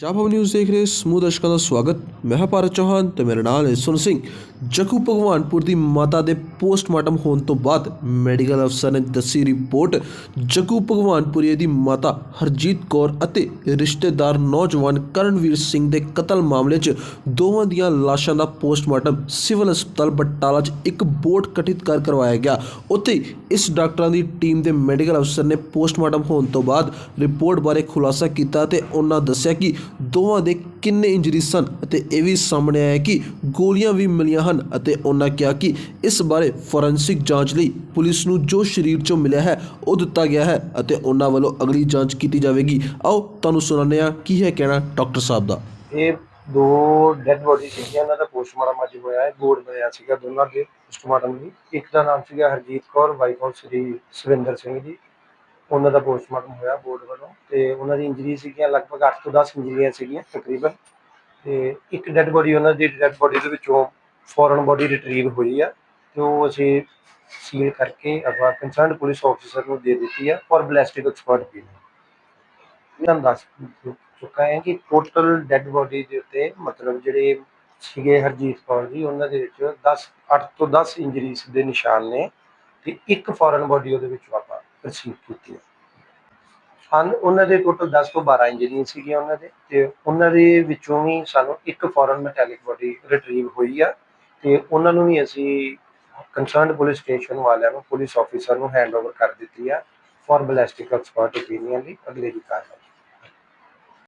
ਜਾਪਾ news ਦੇਖ ਰਹੇ ਸਮੂਹ ਦਰਸ਼ਕਾਂ ਦਾ ਸਵਾਗਤ ਮੈਂ ਹਾਂ ਭਾਰਤ ਚੌਹਾਨ ਤੇ ਮੇਰੇ ਨਾਲ ਹੈ ਸੁਨ ਸਿੰਘ ਜੱਗੂ ਭਗਵਾਨਪੁਰ ਦੀ ਮਾਤਾ ਦੇ ਪੋਸਟਮਾਰਟਮ ਹੋਣ ਤੋਂ ਬਾਅਦ ਮੈਡੀਕਲ ਅਫਸਰ ਨੇ ਦੱਸੀ ਰਿਪੋਰਟ ਜੱਗੂ ਭਗਵਾਨਪੁਰੀਏ ਦੀ ਮਾਤਾ ਹਰਜੀਤ ਕੌਰ ਅਤੇ ਰਿਸ਼ਤੇਦਾਰ ਨੌਜਵਾਨ ਕਰਨਵੀਰ ਸਿੰਘ ਦੇ ਕਤਲ ਮਾਮਲੇ 'ਚ ਦੋਵਾਂ ਦੀਆਂ ਲਾਸ਼ਾਂ ਦਾ ਪੋਸਟਮਾਰਟਮ ਸਿਵਲ ਹਸਪਤਾਲ ਬਟਾਲਾ 'ਚ ਇੱਕ ਬੋਰਡ ਗਠਿਤ ਕਰ ਕਰਵਾਇਆ ਗਿਆ ਉੱਥੇ ਇਸ ਡਾਕਟਰਾਂ ਦੀ ਟੀਮ ਦੇ ਮੈਡੀਕਲ ਅਫਸਰ ਨੇ ਪੋਸਟਮਾਰਟਮ ਹੋਣ ਤੋਂ ਬਾਅਦ ਰਿਪੋਰਟ ਬਾਰੇ ਖੁਲਾਸਾ ਕੀਤਾ ਤੇ ਉਹਨਾਂ ਦੱਸਿਆ ਕਿ ਦੋਵਾਂ ਦੇ ਕਿੰਨੇ ਇੰਜਰੀ ਸਨ ਅਤੇ ਇਹ ਵੀ ਸਾਹਮਣੇ ਆਇਆ ਕਿ ਗੋਲੀਆਂ ਵੀ ਮਿਲੀਆਂ ਹਨ ਅਤੇ ਉਹਨਾਂ ਕਿਹਾ ਕਿ ਇਸ ਬਾਰੇ ਫੋਰੈਂਸਿਕ ਜਾਂਚ ਲਈ ਪੁਲਿਸ ਨੂੰ ਜੋ ਸਰੀਰ 'ਚੋਂ ਮਿਲਿਆ ਹੈ, ਉਹ ਦਿੱਤਾ ਗਿਆ ਹੈ ਅਤੇ ਉਹਨਾਂ ਵੱਲੋਂ ਅਗਲੀ ਜਾਂਚ ਕੀਤੀ ਜਾਵੇਗੀ। ਆਓ ਤੁਹਾਨੂੰ ਸੁਣਾਉਂਦੇ ਹਾਂ ਕੀ ਹੈ ਕਹਿਣਾ ਡਾਕਟਰ ਸਾਹਿਬ ਦਾ। ਇਹ ਦੋ ਡੈਡ ਬੋਡੀ ਸੀਗੀਆਂ ਉਹਨਾਂ ਦਾ ਪੋਸਟਮਾਰਟਮ ਅੱਜ ਹੋਇਆ ਹੈ ਬੋਰਡ ਬਣਿਆ ਸੀਗਾ ਦੋਨਾਂ ਦੇ ਪੋਸਟਮਾਰਟਮ ਦੀ। ਇੱਕ ਦਾ ਨਾਮ ਸੀਗਾ ਹਰਜੀਤ ਕੌਰ ਵਾਈਫ ਆਫ ਸ੍ਰੀ ਸੁਰਿੰਦਰ ਸਿੰਘ ਜੀ। ਉਹਨਾਂ ਦਾ ਪੋਸਟਮਾਰਟਮ ਹੋਇਆ ਬੋਰਡ ਵੱਲੋਂ ਤੇ ਉਹਨਾਂ ਦੀ ਇੰਜਰੀ ਸੀਗੀਆਂ ਲਗਭਗ 8 ਤੋਂ 10 ਇੰਜਰੀਆਂ ਸੀਗੀਆਂ ਤਕਰੀਬਨ। ਤੇ ਇੱਕ ਡੈੱਡ ਬੋਡੀ ਉਹਨਾਂ ਦੀ ਡੈੱਡ ਬੋਡੀ ਦੇ ਵਿੱਚੋਂ ਫੋਰਨ ਬੋਡੀ ਰਿਟਰੀਵ ਹੋਈ ਆ ਤੇ ਉਹ ਅਸੀਂ ਸੀਲ ਕਰਕੇ ਆਪਾਂ ਕੰਸਰਨਡ ਪੁਲਿਸ ਆਫੀਸਰ ਨੂੰ ਦੇ ਦਿੱਤੀ ਆ ਔਰ ਬਲੈਸਟਿਕ ਐਕਸਪਰਟ ਵੀ ਨੇ ਤੁਹਾਨੂੰ ਦੱਸ ਚੁੱਕਾ ਹੈ ਕਿ ਟੋਟਲ ਡੈੱਡ ਬੋਡੀ ਦੇ ਉੱਤੇ ਮਤਲਬ ਜਿਹੜੇ ਸੀਗੇ ਹਰਜੀਤ ਕੌਰ ਜੀ, ਉਹਨਾਂ ਦੇ ਵਿੱਚ 10 8 ਤੋਂ 10 ਇੰਜਰੀਜ਼ ਦੇ ਨਿਸ਼ਾਨ ਨੇ ਤੇ ਇੱਕ ਫੋਰਨ ਬੋਡੀ ਉਹਦੇ ਵਿੱਚੋਂ ਆਪਾਂ ਰਿਸੀਵ ਕੀਤੀ ਹੈ ਹਨ ਉਹਨਾਂ ਦੇ ਟੋਟਲ 10 ਤੋਂ 12 ਇੰਜੀਨੀਅਰ ਸੀਗੀਆਂ ਉਹਨਾਂ ਦੇ ਤੇ ਉਹਨਾਂ ਦੇ ਵਿੱਚੋਂ ਵੀ ਸਾਨੂੰ ਇੱਕ ਫੋਰਨ ਮੈਟੈਲਿਕ ਬੋਡੀ ਰਿਟਰੀਵ ਹੋਈ ਆ ਤੇ ਉਹਨਾਂ ਨੂੰ ਵੀ ਅਸੀਂ ਕੰਸਰਨਡ ਪੁਲਿਸ ਸਟੇਸ਼ਨ ਵਾਲਿਆਂ ਨੂੰ ਪੁਲਿਸ ਆਫੀਸਰ ਨੂੰ ਹੈਂਡਓਵਰ ਕਰ ਦਿੱਤੀ ਆ ਫॉर ਬਲੈਸਟਿਕ ਐਕਸਪਰਟ ਓਪੀਨੀਅਨ ਲਈ ਅਗਲੇ ਦੀ ਕਾਰਵਾਈ।